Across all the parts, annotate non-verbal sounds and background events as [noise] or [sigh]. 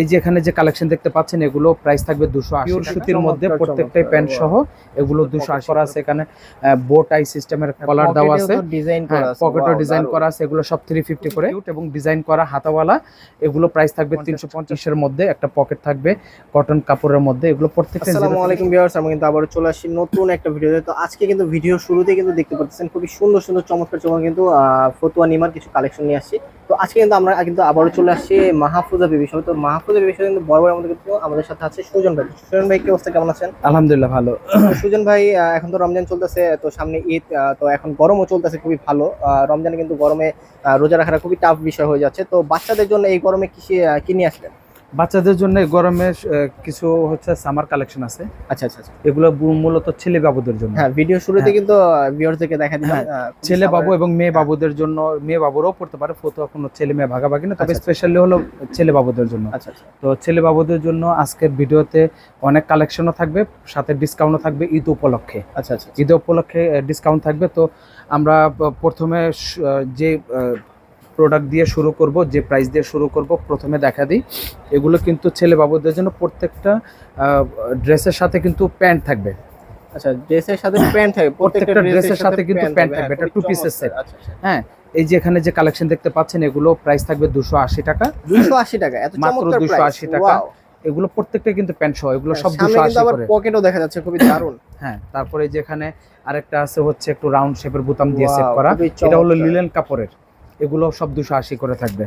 এই যে এখানে যে কালেকশন দেখতে পাচ্ছেন এগুলো প্রাইস থাকবে দুশো আশি সুতির মধ্যে প্রত্যেকটাই প্যান্ট সহ এগুলো দুশো আশি করা আছে এখানে। বোট আই সিস্টেমের কলার দেওয়া আছে। ডিজাইন হ্যাঁ পকেটও ডিজাইন করা আছে। এগুলো সব থ্রি ফিফটি করে এবং ডিজাইন করা হাতাওয়ালা। এগুলো প্রাইস থাকবে তিনশো পঞ্চাশের মধ্যে। একটা পকেট থাকবে কটন কাপড়ের মধ্যে। এগুলো প্রত্যেকটা আসসালামু আলাইকুম ভিউয়ার্স আমি কিন্তু আবার চলে আসি নতুন একটা ভিডিওতে। তো আজকে কিন্তু ভিডিও শুরুতে কিন্তু দেখতে পাচ্ছেন খুবই সুন্দর সুন্দর চমৎকার চমৎকার কিন্তু ফতুয়া নিমার কিছু কালেকশন নিয়ে আসছি। আজকে কিন্তু আমরা কিন্তু আবারও চলে আসছি মাহফুজা বেবি সবাই তো মাহফুজা বেবি কিন্তু বড় বড় আমাদের কিন্তু আমাদের সাথে আছে সুজন ভাই। সুজন ভাই কি অবস্থা? কেমন আছেন? আলহামদুলিল্লাহ ভালো। সুজন ভাই এখন তো রমজান চলতেছে তো সামনে ঈদ তো এখন গরমও চলতেছে খুবই ভালো। আহ, রমজানে কিন্তু গরমে রোজা রাখাটা খুবই টাফ বিষয় হয়ে যাচ্ছে। তো বাচ্চাদের জন্য এই গরমে কি কি নিয়ে আসলেন? বাচ্চাদের জন্য গরমে কিছু হচ্ছে সামার কালেকশন আছে। আচ্ছা আচ্ছা আচ্ছা। এগুলো মূলত ছেলে বাবুদের জন্য। হ্যাঁ ভিডিও শুরুতে হ্যাঁ। কিন্তু ভিউয়ারদেরকে দেখা দিলাম। হ্যাঁ, ছেলে বাবু এবং মেয়ে বাবুদের জন্য মেয়ে বাবুরাও পড়তে পারে ফটো কোনো ছেলে মেয়ে ভাগাভাগি না তবে আচ্ছা, আচ্ছা। স্পেশালি হলো ছেলে বাবুদের জন্য। আচ্ছা আচ্ছা। তো ছেলে বাবুদের জন্য আজকের ভিডিওতে অনেক কালেকশনও থাকবে সাথে ডিসকাউন্টও থাকবে ঈদ উপলক্ষে। আচ্ছা আচ্ছা ঈদ উপলক্ষে ডিসকাউন্ট থাকবে। তো আমরা প্রথমে যে প্রোডাক্ট দিয়ে শুরু করব যে প্রাইস দিয়ে শুরু করব প্রথমে দেখা দিই। এগুলো কিন্তু ছেলে বাবুদের জন্য প্রত্যেকটা ড্রেসের সাথে কিন্তু প্যান্ট থাকবে। আচ্ছা ড্রেসের সাথে প্যান্ট থাকে প্রত্যেকটা ড্রেসের সাথে কিন্তু প্যান্ট থাকবে এটা টু পিসের সেট হ্যাঁ এই যে এখানে যে কালেকশন দেখতে পাচ্ছেন এগুলো প্রাইস থাকবে দুশো আশি টাকা। দুইশো আশি টাকা এত মাত্র 280 price, টাকা। এগুলো প্রত্যেকটা কিন্তু প্যান্ট সহ এগুলো সব সামনে দুশো আশি করে। পকেটও দেখা যাচ্ছে খুবই দারুণ। [laughs] হ্যাঁ তারপরে যেখানে আরেকটা আছে হচ্ছে একটু রাউন্ড শেপের বোতাম দিয়ে সেট করা। এটা হলো। লিলেন কাপড়ের। এগুলো সব দুশো আশি করে থাকবে।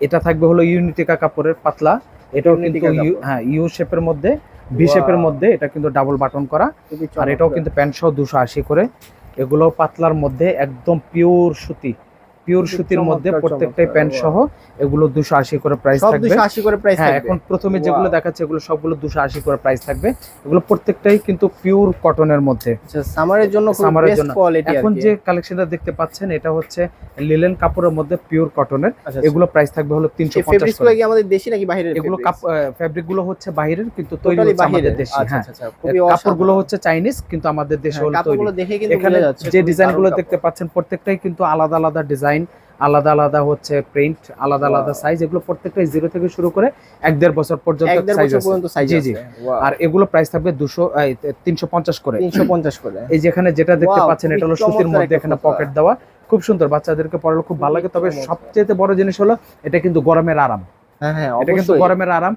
এটা থাকবে হলো ইউনিটিকা কাপড়ের পাতলা। এটাও কিন্তু ইউ- হ্যাঁ ইউ শেপের মধ্যে ভি শেপের মধ্যে এটা কিন্তু ডাবল বাটন করা। আর এটাও কিন্তু প্যান্ট সহ দুশো আশি করে। এগুলো পাতলার মধ্যে একদম পিওর সুতি। পিওর সুতির মধ্যে প্রত্যেকটাই প্যান্ট সহ এগুলো দুশো আশি করে প্রাইস থাকবে। আশি করে প্রাইস হ্যাঁ থাকবে। এখন প্রথমে যেগুলো দেখাচ্ছে এগুলো সবগুলো দুশো আশি করে প্রাইস থাকবে। এগুলো প্রত্যেকটাই কিন্তু পিওর কটনের মধ্যে। আচ্ছা সামারের জন্য খুব বেস্ট জন্য। এখন যে কালেকশনটা দেখতে পাচ্ছেন এটা হচ্ছে লিলেন কাপড়ের মধ্যে পিওর কটনের আচ্ছা এগুলো প্রাইস থাকবে হলো তিনশো গুলো কি আমাদের দেশি নাকি বাইরের এগুলো ফ্যাব্রিকগুলো হচ্ছে বাইরের কিন্তু তৈরি হচ্ছে আমাদের দেশি আচ্ছা হ্যাঁ। আচ্ছা আচ্ছা খুবই কাপড়গুলো হচ্ছে চাইনিজ কিন্তু আমাদের দেশে হ্যাঁ, হলো তৈরি। কাপড়গুলো এখানে যাচ্ছে যে ডিজাইনগুলো দেখতে পাচ্ছেন প্রত্যেকটাই কিন্তু আলাদা আলাদা ডিজাইন আলাদা আলাদা হচ্ছে প্রিন্ট আলাদা আলাদা সাইজ এগুলো প্রত্যেকটাই জিরো থেকে শুরু করে এক দেড় বছর পর্যন্ত সাইজ জি, জি। আর এগুলো প্রাইস থাকবে দুশো তিনশো পঞ্চাশ করে। তিনশো পঞ্চাশ করে। এই যেখানে যেটা দেখতে পাচ্ছেন এটা হলো সুতির মধ্যে এখানে পকেট দেওয়া। খুব সুন্দর বাচ্চাদেরকে পরালে খুব ভালো লাগে। তবে সবচেয়ে বড় জিনিস হলো এটা কিন্তু গরমের আরাম। হ্যাঁ হ্যাঁ এটা কিন্তু গরমের আরাম।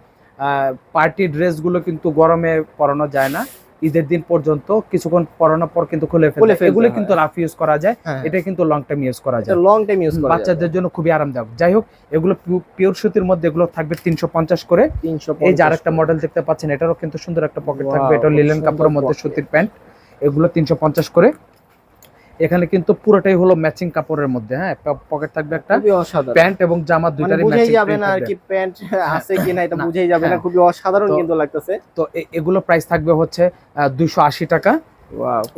পার্টি ড্রেসগুলো কিন্তু গরমে পরানো যায় না। ঈদের দিন পর্যন্ত কিছুক্ষণ পরানোর পর কিন্তু খুলে ফেলে এগুলো কিন্তু রাফ ইউজ করা যায়। হ্যাঁ, এটা কিন্তু লং টাইম ইউজ করা যায়। লং টাইম ইউজ করা বাচ্চাদের জন্য খুবই আরামদায়ক। যাই হোক এগুলো পিওর সুতির মধ্যে এগুলো থাকবে তিনশো পঞ্চাশ করে। 350 এই যে আরেকটা মডেল দেখতে পাচ্ছেন এটারও কিন্তু সুন্দর একটা পকেট থাকবে। এটা লিলেন কাপড়ের মধ্যে সুতির প্যান্ট এগুলো তিনশো পঞ্চাশ করে। এখানে কিন্তু পুরোটাই হলো ম্যাচিং কাপড়ের মধ্যে হ্যাঁ? পকেট থাকবে একটা প্যান্ট এবং জামা মানে দুইটারই ম্যাচিং যাবে না আর কি প্যান্ট আছে কিনা এটা না, বুঝেই যাবে না হ্যাঁ। খুবই অসাধারণ কিন্তু লাগতেছে। তো এগুলো প্রাইস থাকবে হচ্ছে দুইশো আশি টাকা।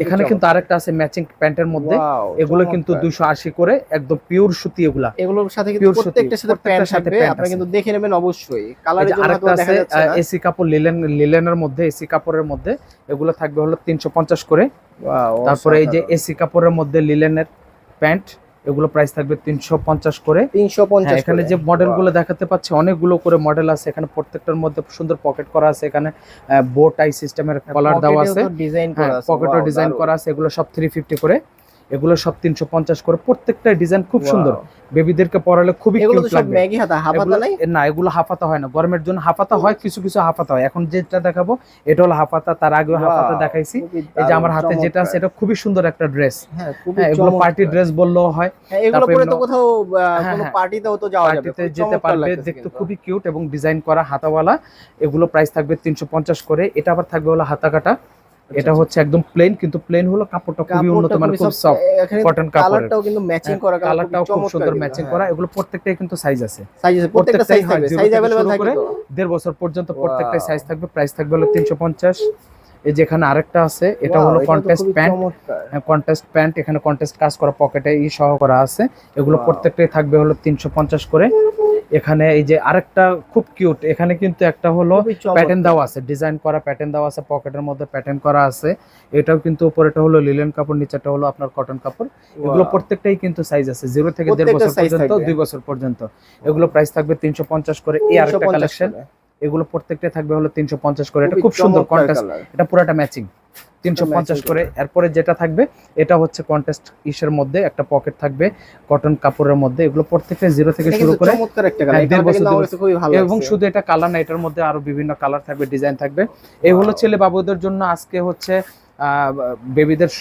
এখানে কিন্তু আরেকটা আছে ম্যাচিং প্যান্টের মধ্যে। এগুলো কিন্তু দুইশো আশি করে একদম পিওর সুতি এগুলা। এগুলোর সাথে কিন্তু প্রত্যেকটার সাথে প্যান্ট সাথে থাকবে আপনারা কিন্তু দেখে নেবেন অবশ্যই। কালারের জন্য আরেকটা আছে এসি কাপড় লিলেন লিলেনের মধ্যে এসি কাপড়ের মধ্যে এগুলো থাকবে হলো তিনশো পঞ্চাশ করে। Wow, তারপরে এই যে এসি কাপড়ের মধ্যে লিলেনের প্যান্ট এগুলো প্রাইস থাকবে তিনশো পঞ্চাশ করে। তিনশো পঞ্চাশ এখানে যে মডেলগুলো Wow. দেখাতে পাচ্ছি অনেকগুলো করে মডেল আছে। এখানে প্রত্যেকটার মধ্যে সুন্দর পকেট করা আছে। এখানে বোট আই সিস্টেমের কলার দেওয়া আছে। ডিজাইন পকেট পকেটও ডিজাইন করা আছে। এগুলো সব থ্রি ফিফটি করে। এগুলো সব তিনশো পঞ্চাশ করে প্রত্যেকটা ডিজাইন খুব সুন্দর। বেবিদেরকে পরালে খুবই না এগুলো হাফাতা হয় না। গরমের জন্য হাফাতা হয় কিছু কিছু হাফাতা হয়। এখন যেটা দেখাবো এটা হলো হাফাতা তার আগে হাফাতা দেখাইছি। এই যে আমার হাতে যেটা আছে। এটা খুবই সুন্দর একটা ড্রেস হ্যাঁ হ্যাঁ এগুলো পার্টি ড্রেস বললেও হয়। হ্যাঁ, এগুলো পরে তো কোথাও আহ, কোনো। পার্টিতেও তো যাওয়া যাবে। পার্টিতে যেতে পারবে দেখতে খুবই কিউট এবং ডিজাইন করা হাতাওয়ালা। এগুলো প্রাইস থাকবে তিনশো পঞ্চাশ করে। এটা আবার থাকবে হলো হাতা কাটা এটা হচ্ছে একদম প্লেন কিন্তু প্লেন হলো কাপড়টা খুবই কাপড়টা উন্নত মানে খুবই খুব soft, সফট এখানে কটন কাপড়ের কালারটাও কিন্তু ম্যাচিং করা কালার কালারটাও খুব সুন্দর ম্যাচিং করা এগুলো প্রত্যেকটাই কিন্তু সাইজ আছে সাইজ আছে প্রত্যেকটা প্রত্যেকটাই সাইজ থাকবে হয়, zero সাইজ থেকে अवेलेबल শুরু থাকবে করে তো দেড় বছর পর্যন্ত প্রত্যেকটাই Wow. সাইজ থাকবে প্রাইস থাকবে হলো তিনশো পঞ্চাশ এই যে এখানে আরেকটা আছে এটা Wow, হলো তো কন্টেস্ট খুবই প্যান্ট চমৎকার। কন্টেস্ট প্যান্ট এখানে কন্টেস্ট কাজ করা পকেটে ই সহ করা আছে এগুলো Wow. প্রত্যেকটাই থাকবে হলো তিনশো পঞ্চাশ করে এখানে এই যে আরেকটা খুব কিউট এখানে কিন্তু একটা হলো প্যাটার্ন দেওয়া আছে ডিজাইন করা প্যাটার্ন দেওয়া আছে পকেটের মধ্যে প্যাটার্ন করা আছে। এটাও কিন্তু উপরেটা হলো লিলেন কাপড় নিচেটা হলো আপনার কটন কাপড়। এগুলো প্রত্যেকটাই কিন্তু সাইজ আছে জিরো থেকে দেড় বছর পর্যন্ত। দুই বছর পর্যন্ত। এগুলো প্রাইস থাকবে তিনশো পঞ্চাশ করে এই আরেকটা কালেকশন এগুলো প্রত্যেকটাই থাকবে হলো তিনশো পঞ্চাশ করে এটা খুব সুন্দর কন্টেস্ট এটা পুরাটা ম্যাচিং তিনশো পঞ্চাশ করে। এরপরে যেটা থাকবে এটা হচ্ছে কন্টেস্ট ইসের মধ্যে একটা পকেট থাকবে কটন কাপড়ের মধ্যে। এগুলো প্রত্যেকটা জিরো থেকে শুরু করে এবং শুধু এটা কালার না এটার মধ্যে আরও বিভিন্ন কালার থাকবে ডিজাইন থাকবে। এই হলো ছেলে বাবুদের জন্য আজকে হচ্ছে বেবিদের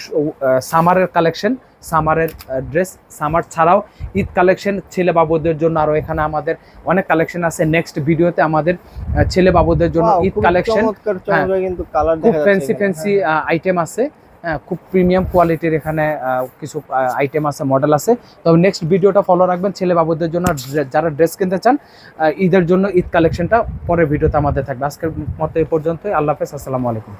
সামারের কালেকশন সামারের ড্রেস সামার ছাড়াও ঈদ কালেকশন ছেলে বাবুদের জন্য আরও এখানে আমাদের অনেক কালেকশন আছে। নেক্সট ভিডিওতে আমাদের ছেলে বাবুদের জন্য ঈদ কালেকশন কালার খুব ফ্যান্সি ফ্যান্সি হ্যাঁ। আইটেম আছে। হ্যাঁ, খুব প্রিমিয়াম কোয়ালিটির এখানে কিছু আইটেম আছে মডেল আছে। তবে নেক্সট ভিডিওটা ফলো রাখবেন ছেলে বাবুদের জন্য যারা ড্রেস কিনতে চান ঈদের জন্য ঈদ কালেকশনটা পরের ভিডিওতে আমাদের থাকবে। আজকের মতো এই পর্যন্তই। আল্লাহ হাফেজ। আসসালামু আলাইকুম।